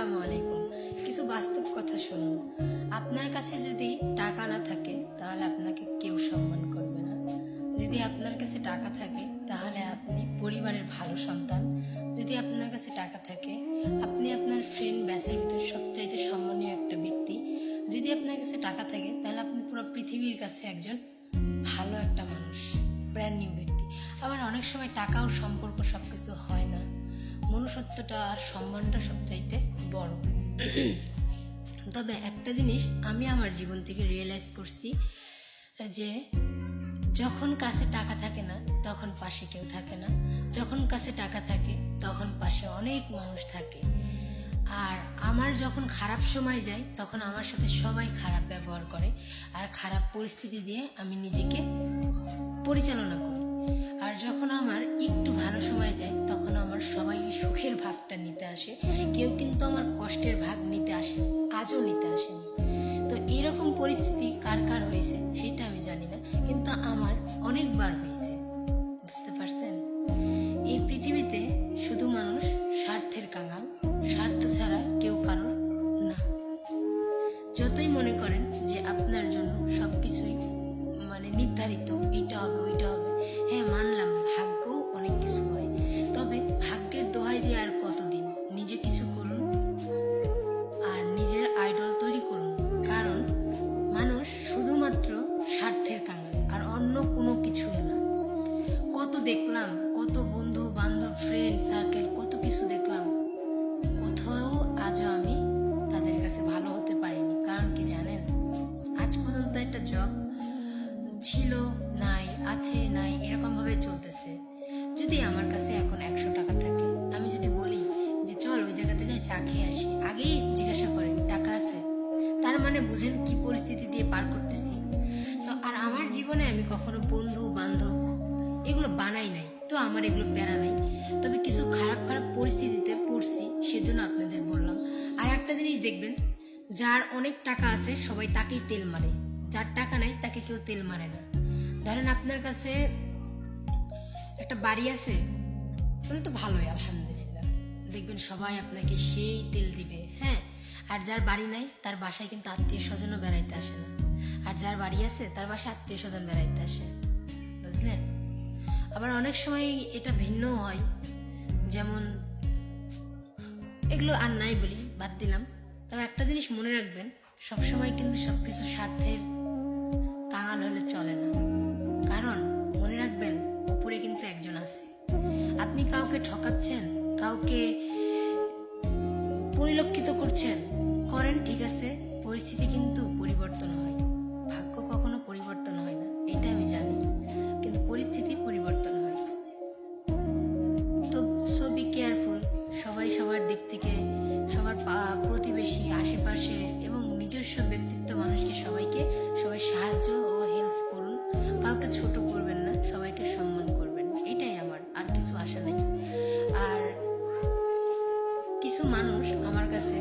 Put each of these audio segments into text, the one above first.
আসসালামু আলাইকুম। কিছু বাস্তব কথা শুনুন। আপনার কাছে যদি টাকা না থাকে, তাহলে আপনাকে কেউ সম্মান করবে না। যদি আপনার কাছে টাকা থাকে, তাহলে আপনি পরিবারের ভালো সন্তান। যদি আপনার কাছে টাকা থাকে, আপনি আপনার ফ্রেন্ড ব্যাচের ভিতর সবচাইতে সম্মানীয় একটা ব্যক্তি। যদি আপনার কাছে টাকা থাকে, তাহলে আপনি পুরো পৃথিবীর কাছে একজন ভালো একটা মানুষ ব্র্যান্ড নিউ ব্যক্তি। আবার অনেক সময় টাকা ও সম্পর্ক সব কিছু হয় না। মনুষ্যত্বটা আর সম্মানটা সবচাইতে বড়। তবে একটা জিনিস আমি আমার জীবন থেকে রিয়েলাইজ করছি, যে যখন কাছে টাকা থাকে না, তখন পাশে কেউ থাকে না। যখন কাছে টাকা থাকে, তখন পাশে অনেক মানুষ থাকে। আর আমার যখন খারাপ সময় যায়, তখন আমার সাথে সবাই খারাপ ব্যবহার করে। আর খারাপ পরিস্থিতি দিয়ে আমি নিজেকে পরিচালনা করি। আর যখন আমার একটু ভালো সময় যায়, তখন আমার সবাই সুখের ভাগটা নিতে আসে। কেউ কিন্তু আমার কষ্টের ভাগ নিতে আসে আজও নিতে আসেনি। তো এরকম পরিস্থিতি কার কার হয়েছে, সেটা আমি জানি না, কিন্তু আমার অনেকবার হয়েছে। বুঝতে পারছেন? এই পৃথিবীতে শুধু মানুষ স্বার্থের কাঙাল, স্বার্থ ছাড়া কেউ কারোর না। যতই মনে করেন যে আপনার জন্য সব কিছুই মানে নির্ধারিত, এইটা হবে, ওইটা দেখলাম, কত বন্ধু, বান্ধব ফ্রেন্ড সার্কেল কত কিছু দেখলাম। কোথাও আজও আমি তাদের কাছে ভালো হতে পারিনি, কারণ কি জানেন? আজ পর্যন্ত একটা জব ছিল, নাই, আছে, নাই এরকম ভাবে চলতেছে। যদি আমার কাছে এখন একশো টাকা থাকে, আমি যদি বলি যে, চল ওই জায়গাতে যাই, চা খেয়ে আসি। আগেই জিজ্ঞাসা করেন, টাকা আছে? তার মানে বুঝেন কি পরিস্থিতি দিয়ে পার করতেছি। তো আর আমার জীবনে আমি কখনো বন্ধু, বান্ধব এগুলো বানাই নাই, তো আমার এগুলো প্যারা নাই। তবে কিছু খারাপ খারাপ পরিস্থিতিতে পড়ছি, সেজন্য আপনাদের বললাম। আর একটা জিনিস দেখবেন, যার অনেক টাকা আছে, সবাই তাকেই তেল মারে। যার টাকা নাই, তাকে কেউ তেল মারে না। ধরেন আপনার কাছে একটা বাড়ি আছে, তাহলে তো ভালোই, আলহামদুলিল্লাহ। দেখবেন সবাই আপনাকে সেই তেল দিবে হ্যাঁ? আর যার বাড়ি নাই, তার বাসায় কিন্তু আত্মীয় স্বজনও বেড়াইতে আসে না। আর যার বাড়ি আছে, তার বাসায় আত্মীয় স্বজন বেড়াইতে আসে। আবার অনেক সময় এটা ভিন্ন হয়। যেমন, এগুলো আর নাই বলি, বাদ দিলাম। তবে একটা জিনিস মনে রাখবেন, সবসময় কিন্তু সবকিছু স্বার্থের কাঙাল হলে চলে না। কারণ, মনে রাখবেন উপরে কিন্তু একজন আছে। আপনি কাউকে ঠকাচ্ছেন, কাউকে পরিলক্ষিত করছেন, করেন ঠিক আছে, পরিস্থিতি কিন্তু পরিবর্তন হয়। ভাগ্য কখনো পরিবর্তন হয় না এটা আমি জানি। প্রতিবেশী, আশেপাশে এবং নিজস্ব ব্যক্তিত্ব মানুষকে সবাইকে, সবাই সাহায্য ও হেল্প করুন। কাউকে ছোট করবেন না, সবাইকে সম্মান করবেন। এটাই আমার, আর কিছু আশা নেই। আর কিছু মানুষ আমার কাছে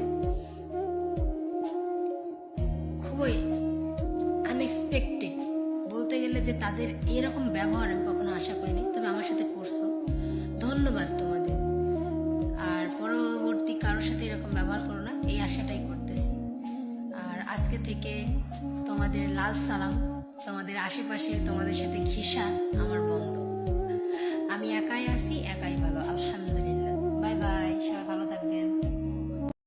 খুবই আনএক্সপেক্টেড বলতে গেলে যে তাদের এরকম ব্যবহার আমি কখনো আশা করিনি, তবে আমার সাথে করছ। ধন্যবাদ তোমাদের। আশাটাই করতেছি। আর আজকে থেকে তোমাদের লাল সালাম, তোমাদের আশেপাশে তোমাদের সাথে ঘিসা, আমার বন্ধু। আমি একাই আছি, একাই